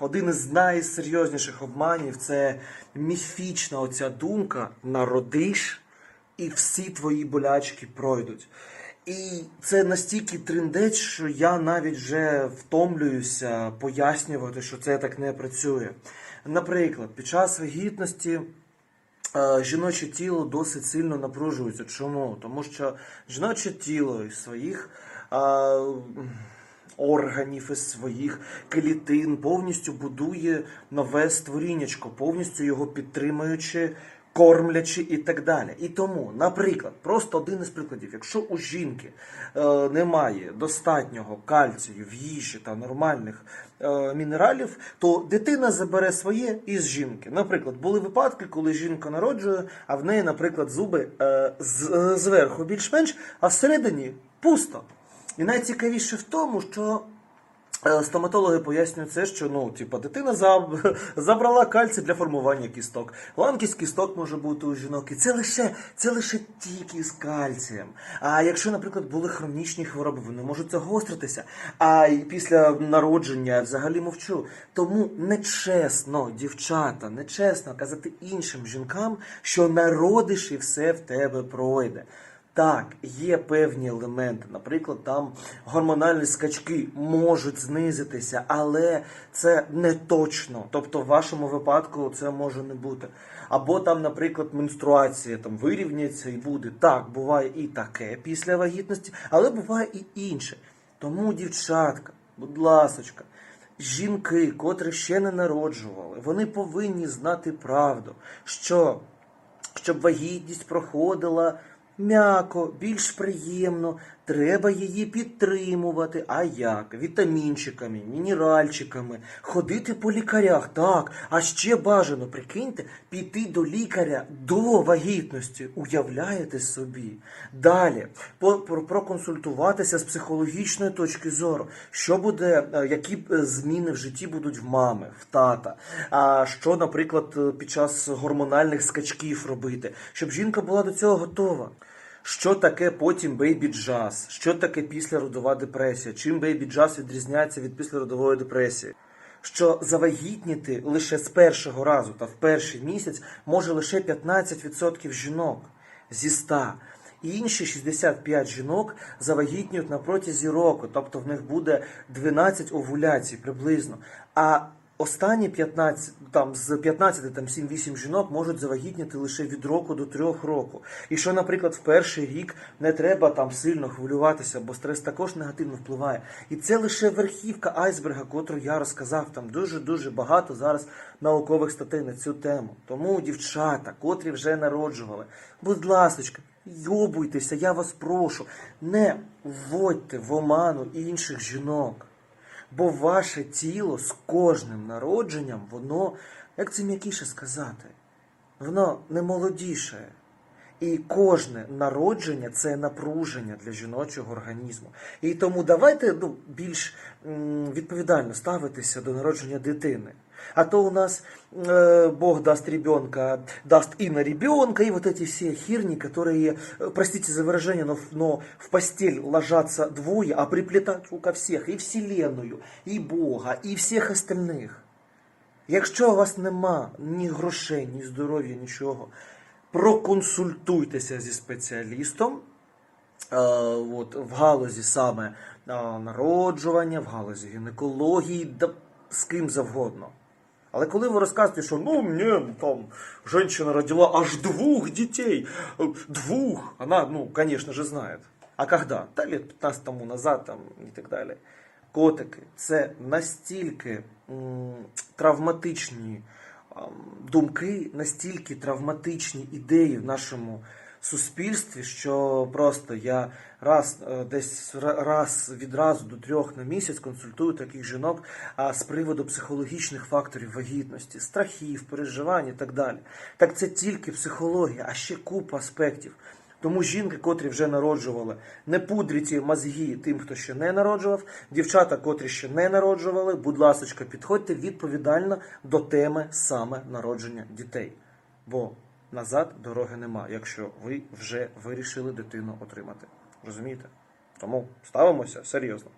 один із найсерйозніших обманів це міфічна оця думка народиш і всі твої болячки пройдуть. І це настільки триндець, що я навіть вже втомлююся пояснювати, що це так не працює. Наприклад, під час вагітності е, жіноче тіло досить сильно напружується. Чому? Тому що жіноче тіло із своїх е, органів, із своїх клітин повністю будує нове створіннячко, повністю його підтримуючи. Кормлячи і так далі. І тому, наприклад, просто один із прикладів, якщо у жінки е, немає достатнього кальцію в їжі та нормальних е, мінералів, то дитина забере своє із жінки. Наприклад, були випадки, коли жінка народжує, а в неї, наприклад, зуби е, зверху більш-менш, а всередині пусто. І найцікавіше в тому, що Е, Стоматологи пояснюють це, що ну, типа, дитина забрала кальцій для формування кісток. Ламкість кісток може бути у жінок. І це лише, це лише тільки з кальцієм. А якщо, наприклад, були хронічні хвороби, вони можуть загостритися. А після народження я взагалі мовчу. Тому нечесно, дівчата, нечесно казати іншим жінкам, що народиш і все в тебе пройде. Так, є певні елементи, наприклад, там гормональні скачки можуть знизитися, але це не точно. Тобто, в вашому випадку це може не бути. Або там, наприклад, менструація там вирівняється і буде. Так, буває і таке після вагітності, але буває і інше. Тому, дівчатка, будь ласочка, жінки, котрі ще не народжували, вони повинні знати правду, що щоб вагітність проходила м'яко, більш приємно, треба її підтримувати. А як? Вітамінчиками, мінеральчиками, ходити по лікарях, так. А ще бажано, прикиньте, піти до лікаря до вагітності. Уявляєте собі? Далі проконсультуватися з психологічної точки зору, що буде, е, які е, зміни в житті будуть в мами, в тата. А що, наприклад, е, під час гормональних скачків робити, щоб жінка була до цього готова. Що таке потім бейбі джаз? Що таке післяродова депресія? Чим бейбі джаз відрізняється від післяродової депресії? Що завагітніти лише з першого разу та в перший місяць може лише 15% жінок зі 100. І інші 65 жінок завагітнюють на протязі року, тобто в них буде 12 овуляцій приблизно. А останні 15, там з 15 там 7-8 жінок можуть завагітніти лише від року до 3 року. І що, наприклад, в перший рік не треба там сильно хвилюватися, бо стрес також негативно впливає. І це лише верхівка айсберга, котру я розказав. Там дуже дуже багато зараз наукових статей на цю тему. Тому, дівчата, котрі вже народжували, будь ласочка, йобуйтеся, я вас прошу, не вводьте в оману інших жінок. Бо ваше тіло з кожним народженням, воно, як це м'якіше сказати, воно не молодіше. І кожне народження це напруження для жіночого організму. І тому давайте ну, більш відповідально ставитися до народження дитини. А то у нас э, Бог даст ребенка, даст и на ребенка, и вот эти все херни, которые, э, простите за выражение, но, в- но в постель ложатся двое, а приплетать ко всех, и Вселенную, и Бога, и всех остальных. Якщо у вас нема ні грошей, ні здоров'я, нічого, проконсультуйтеся зі спеціалістом е, от, в галузі саме е, народжування, в галузі гінекології, да з ким завгодно. Але коли ви розказуєте, що ну мені там жінка родила аж двох дітей, е, двух, вона, ну, конечно же, знає. А когда? Та лет 15 тому назад там, і так далі. Котики це настільки м, травматичні ам, думки, настільки травматичні ідеї в нашому суспільстві, що просто я раз е, десь раз відразу до трьох на місяць консультую таких жінок а, з приводу психологічних факторів вагітності, страхів, переживань і так далі. Так це тільки психологія, а ще купа аспектів. Тому жінки, котрі вже народжували, не пудріть мозги тим, хто ще не народжував. Дівчата, котрі ще не народжували, будь ласочка, підходьте відповідально до теми саме народження дітей. Бо назад дороги нема, якщо ви вже вирішили дитину отримати. Розумієте? Тому ставимося серйозно.